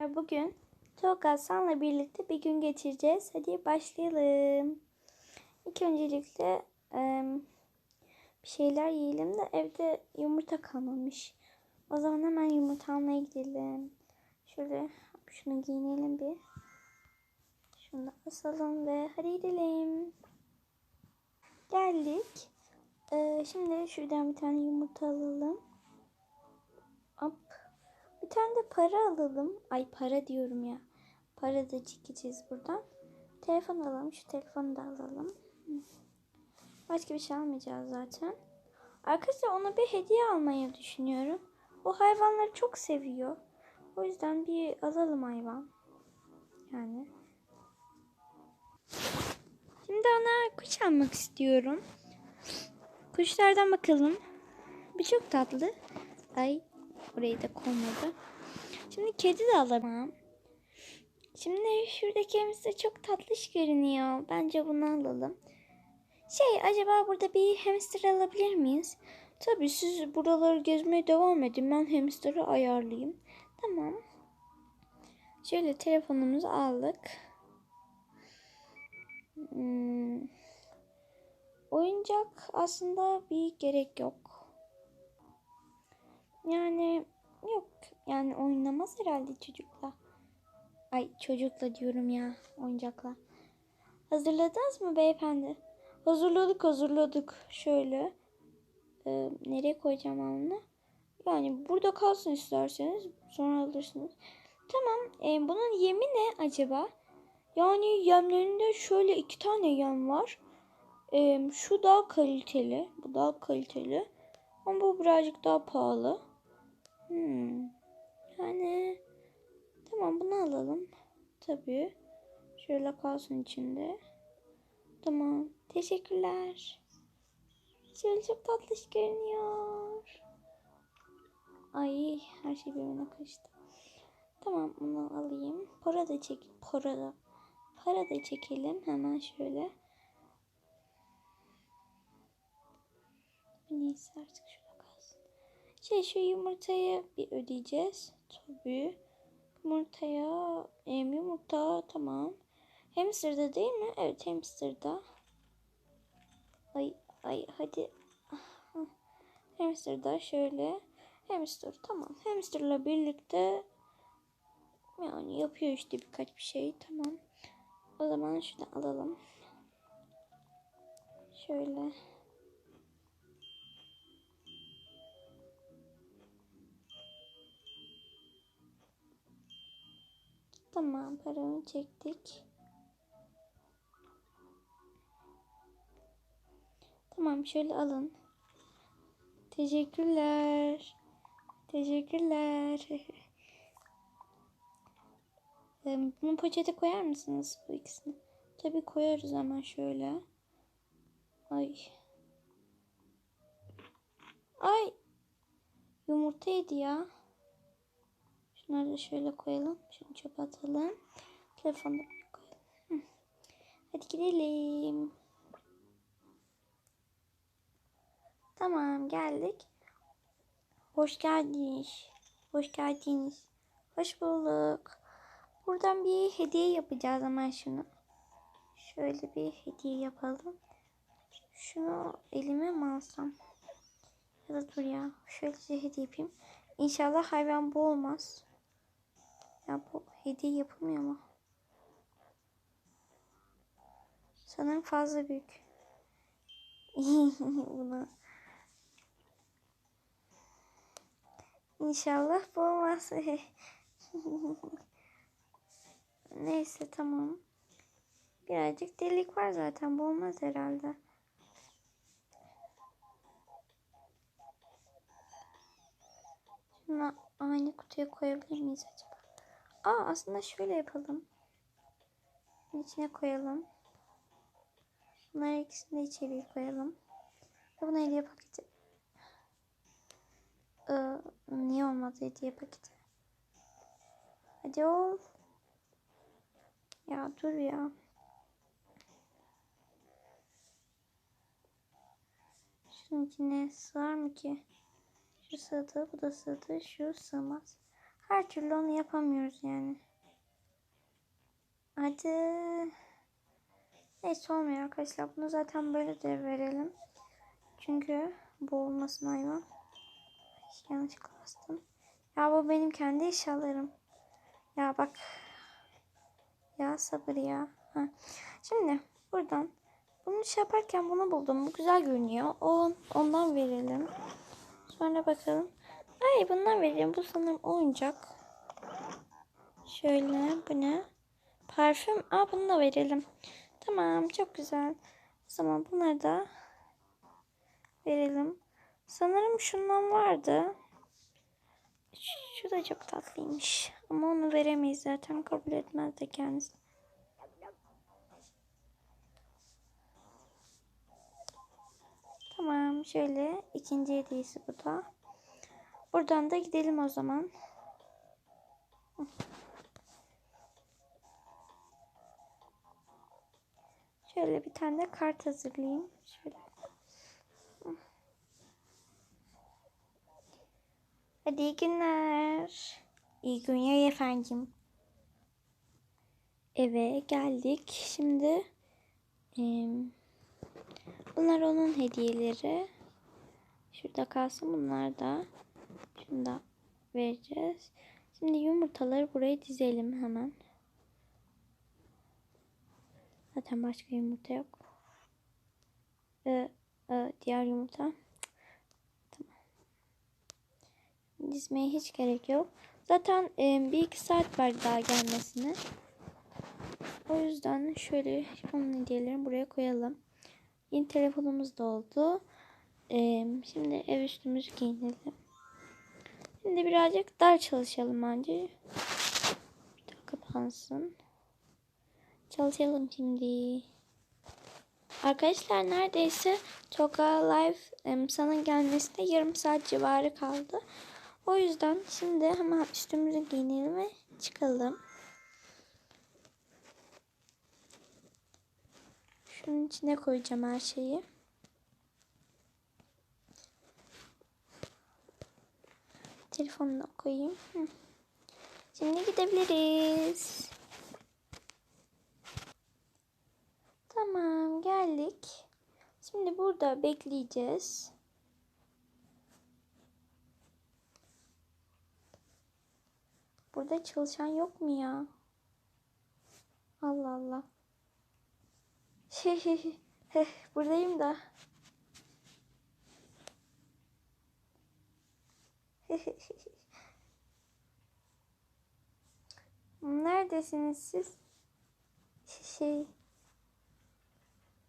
Bugün Tolga Hasan'la birlikte bir gün geçireceğiz. Hadi başlayalım. İlk öncelikle bir şeyler yiyelim de evde yumurta kalmamış. O zaman hemen yumurta almaya gidelim. Şöyle şunu giyinelim bir. Şunu asalım ve hadi gidelim. Geldik. Şimdi şuradan bir tane yumurta alalım. Bir tane de para alalım. Ay para diyorum ya. Para da çekeceğiz buradan. Telefon alalım. Şu telefonu da alalım. Başka bir şey almayacağız zaten. Arkadaşlar ona bir hediye almayı düşünüyorum. O hayvanları çok seviyor. O yüzden bir alalım hayvan. Yani. Şimdi ona kuş almak istiyorum. Kuşlardan bakalım. Bir çok tatlı. Ay burayı da koymadı. Şimdi kedi de alalım. Şimdi şuradaki hamster çok tatlış görünüyor. Bence bunu alalım. Şey acaba burada bir hamster alabilir miyiz? Tabii siz buraları gezmeye devam edin. Ben hamster'ı ayarlayayım. Tamam. Şöyle telefonumuzu aldık. Hmm. Oyuncak aslında bir gerek yok. Yani yok. Yani oynamaz herhalde çocukla. Ay çocukla diyorum ya oyuncakla. Hazırladınız mı beyefendi? Hazırladık hazırladık. Şöyle. Ee, nereye koyacağım onu? Yani burada kalsın isterseniz. Sonra alırsınız. Tamam. e, bunun yemi ne acaba? Yani yemlerinde şöyle iki tane yem var. Ee, şu daha kaliteli. Bu daha kaliteli. Ama bu birazcık daha pahalı. Hmm. Yani tamam bunu alalım. Tabii. Şöyle kalsın içinde. Tamam. Teşekkürler. Şöyle çok tatlış görünüyor. Ay her şey birbirine karıştı. Tamam bunu alayım. Para da çek. Para da. Para da çekelim hemen şöyle. Neyse artık kalsın. Şey şu yumurtayı bir ödeyeceğiz. Tabii. Yumurtaya em, yumurta tamam. Hamster'da değil mi? Evet hamster'da. Ay ay hadi. Hamster'da şöyle. Hamster tamam. Hamster'la birlikte yani yapıyor işte birkaç bir şey. Tamam. O zaman şunu alalım. Şöyle. Tamam paramı çektik. Tamam şöyle alın. Teşekkürler. Teşekkürler. Bunu poşete koyar mısınız bu ikisini? Tabii koyarız hemen şöyle. Ay. Ay. Yumurta yedi ya. Şunları da şöyle koyalım. Şunu çöpe atalım. Telefonu koyalım. Hadi gidelim. Tamam geldik. Hoş geldiniz. Hoş geldiniz. Hoş bulduk. Buradan bir hediye yapacağız hemen şunu. Şöyle bir hediye yapalım. Şunu elime mi alsam? Ya da dur ya. Şöyle hediye yapayım. İnşallah hayvan bu olmaz. Ya bu hediye yapılmıyor mu? Sanırım fazla büyük. Bunu. İnşallah bu olmaz. Neyse tamam. Birazcık delik var zaten. Bu olmaz herhalde. Şunu aynı kutuya koyabilir miyiz acaba? Aa aslında şöyle yapalım. İçine koyalım. Bunları ikisini de içeriye koyalım. Ve buna hediye paketi. Ee, niye olmadı hediye paketi? Hadi ol. Ya dur ya. Şunun içine sığar mı ki? Şu sığdı, bu da sığdı, şu sığmaz. Her türlü onu yapamıyoruz yani. Hadi. Neyse olmuyor arkadaşlar. Bunu zaten böyle de verelim. Çünkü boğulmasın hayvan. Yanlışlıkla bastım. Ya bu benim kendi eşyalarım. Ya bak. Ya sabır ya. Ha. Şimdi buradan bunu şey yaparken bunu buldum. Bu güzel görünüyor. O, ondan verelim. Sonra bakalım. Ay bundan verelim. Bu sanırım oyuncak. Şöyle bu ne? Parfüm. Aa bunu da verelim. Tamam çok güzel. O zaman bunları da verelim. Sanırım şundan vardı. Şu da çok tatlıymış. Ama onu veremeyiz zaten. Kabul etmez de kendisi. Tamam. Şöyle ikinci hediyesi bu da. Buradan da gidelim o zaman. Şöyle bir tane de kart hazırlayayım. Şöyle. Hadi iyi günler. İyi günler efendim. Eve geldik. Şimdi em, bunlar onun hediyeleri. Şurada kalsın bunlar da. Da vereceğiz. Şimdi yumurtaları buraya dizelim hemen. Zaten başka yumurta yok. Ee, e, diğer yumurta. Tamam. Dizmeye hiç gerek yok. Zaten e, bir iki saat var daha gelmesine. O yüzden şöyle onun hediyelerini buraya koyalım. Yeni telefonumuz da oldu. E, şimdi ev üstümüzü giyinelim. Şimdi birazcık dar çalışalım bence. Bir daha kapansın. Çalışalım şimdi. Arkadaşlar neredeyse Toga Live sana gelmesine yarım saat civarı kaldı. O yüzden şimdi hemen üstümüzü giyinelim ve çıkalım. Şunun içine koyacağım her şeyi. Telefonu da koyayım. Şimdi gidebiliriz. Tamam geldik. Şimdi burada bekleyeceğiz. Burada çalışan yok mu ya? Allah Allah. Buradayım da. Neredesiniz siz? Şey.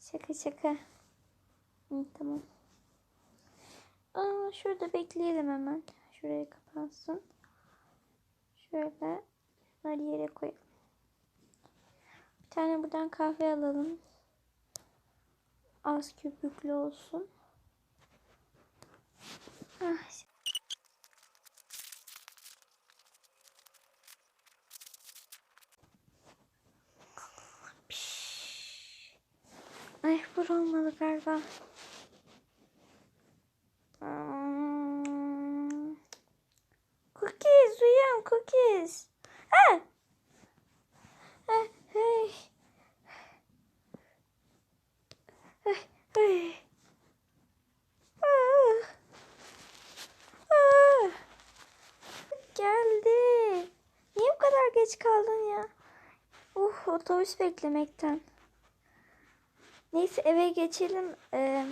Şaka şaka. Hı, tamam. Aa, şurada bekleyelim hemen. Şuraya kapansın. Şöyle bunları yere koyalım. Bir tane buradan kahve alalım. Az köpüklü olsun. Ah, Ay bur olmalı galiba. Cookies uyan cookies. Ha. Ay, ay. Ah. Geldi. Niye bu kadar geç kaldın ya? Uh otobüs beklemekten. Neyse eve geçelim. Ee,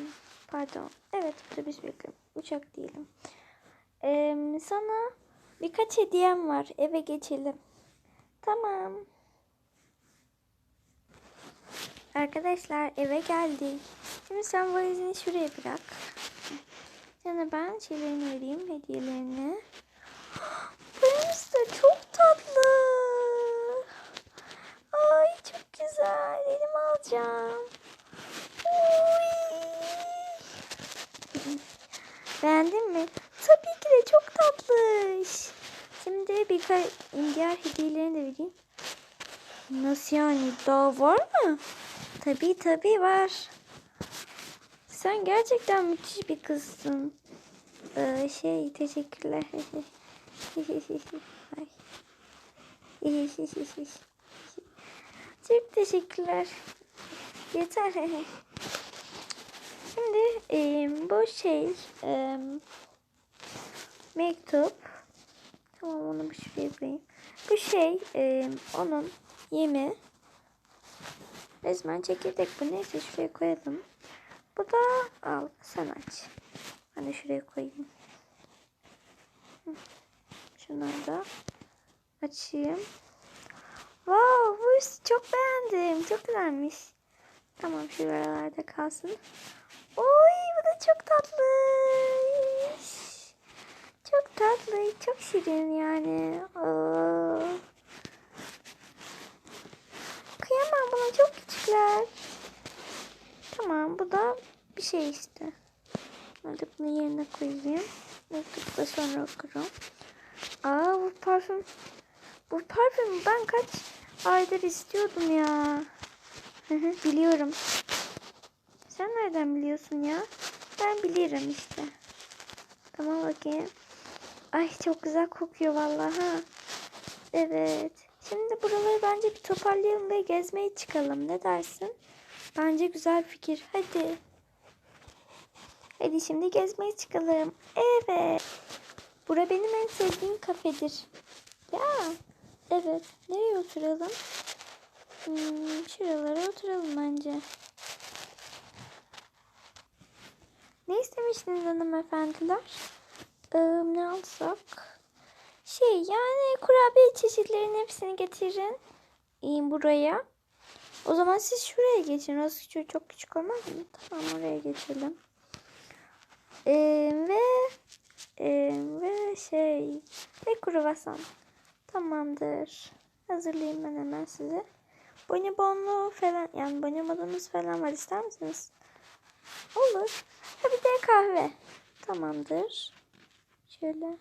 pardon. Evet otobüs bekliyorum. Uçak değilim. Ee, sana birkaç hediyem var. Eve geçelim. Tamam. Arkadaşlar eve geldik. Şimdi sen valizini şuraya bırak. Sana ben şeylerini vereyim. Hediyelerini. Valiz de çok tatlı. Ay çok güzel. Elime alacağım. Beğendin mi? Tabii ki de çok tatlış. Şimdi birkaç diğer hediyelerini de vereyim. Nasıl yani? Daha var mı? Tabii tabii var. Sen gerçekten müthiş bir kızsın. Ee, şey teşekkürler. Çok teşekkürler. Yeter. Şimdi şey e, mektup. Tamam onu bir şuraya koyayım. Bu şey e, onun yemi. Resmen çekirdek bu. Neyse şuraya koyalım. Bu da al sen aç. Ben de şuraya koyayım. Şunları da açayım. Wow, bu çok beğendim. Çok güzelmiş. Tamam şuralarda kalsın. Oy bu da çok tatlış. Çok tatlı, çok şirin yani. Oo. Kıyamam buna çok küçükler. Tamam bu da bir şey işte. Hadi bunu yerine koyayım. Mektubu sonra okurum. Aa bu parfüm. Bu parfüm ben kaç aydır istiyordum ya. Biliyorum. Sen nereden biliyorsun ya? Ben bilirim işte. Tamam bakayım. Ay çok güzel kokuyor vallahi. Evet. Şimdi buraları bence bir toparlayalım ve gezmeye çıkalım. Ne dersin? Bence güzel fikir. Hadi. Hadi şimdi gezmeye çıkalım. Evet. Bura benim en sevdiğim kafedir. Ya. Evet. Nereye oturalım? Hmm, şuralara oturalım bence. İstemiştiniz hanımefendiler? Ee, ne alsak? Şey yani kurabiye çeşitlerinin hepsini getirin. Buraya. O zaman siz şuraya geçin. Orası çok, çok küçük olmaz mı? Tamam oraya geçelim. Ee, ve e, ve şey ve kruvasan. Tamamdır. Hazırlayayım ben hemen size. Bonibonlu falan yani bonibonumuz falan var ister misiniz? Olur. Ha bir de kahve. Tamamdır. Şöyle.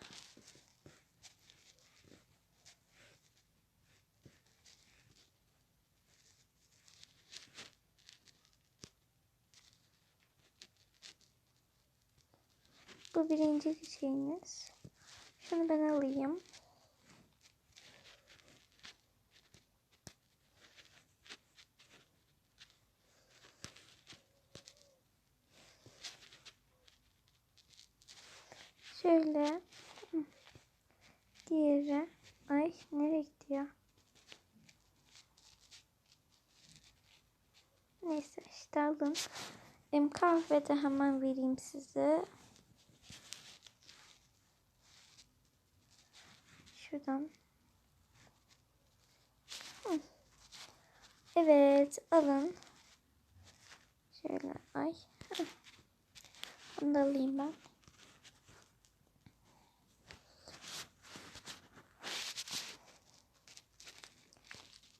Bu birinci şeyiniz. Şunu ben alayım. Şöyle. Diğeri. Ay nereye gitti ya? Neyse işte alın. Em kahve hemen vereyim size. Şuradan. Hı. Evet alın. Şöyle ay. Hı. Onu da alayım ben.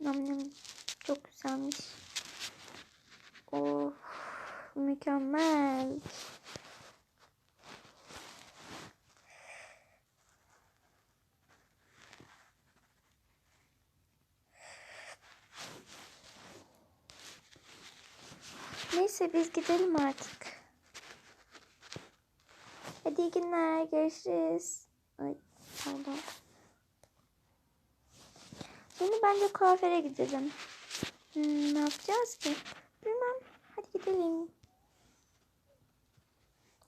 Nam nam. Çok güzelmiş. Of. Mükemmel. Neyse biz gidelim artık. Hadi iyi günler. Görüşürüz. Ay pardon. Bence kuaföre gidelim. Hmm, ne yapacağız ki? Bilmem. Hadi gidelim.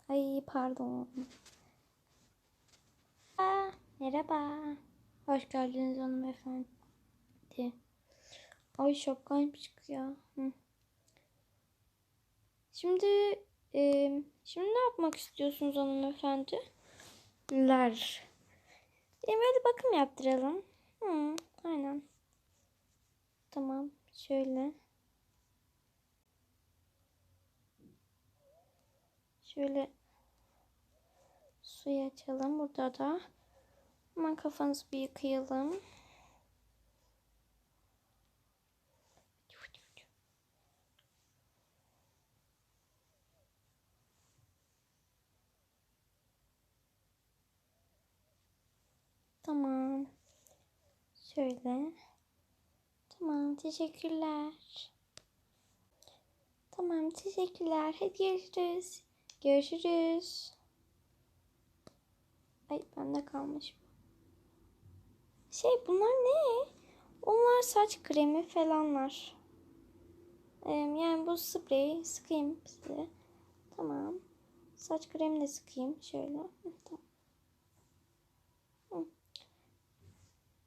Ay pardon. Merhaba. Hoş geldiniz hanımefendi. Ay şapkaymış ya. Hı. Şimdi e, şimdi ne yapmak istiyorsunuz hanımefendi? Ler. Böyle bakım yaptıralım. Hı, aynen. Tamam. Şöyle. Şöyle suyu açalım burada da. Hemen kafanızı bir yıkayalım. Tamam. Şöyle. Tamam. Teşekkürler. Tamam. Teşekkürler. Hadi görüşürüz. Görüşürüz. Ay bende kalmış. Şey bunlar ne? Onlar saç kremi falanlar. Ee, yani bu sprey sıkayım size. Tamam. Saç kremi de sıkayım şöyle. Tamam.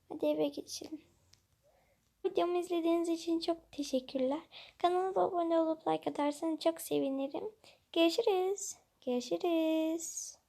Hadi eve geçelim. Videomu izlediğiniz için çok teşekkürler. Kanalıma abone olup like atarsanız çok sevinirim. Görüşürüz. Görüşürüz.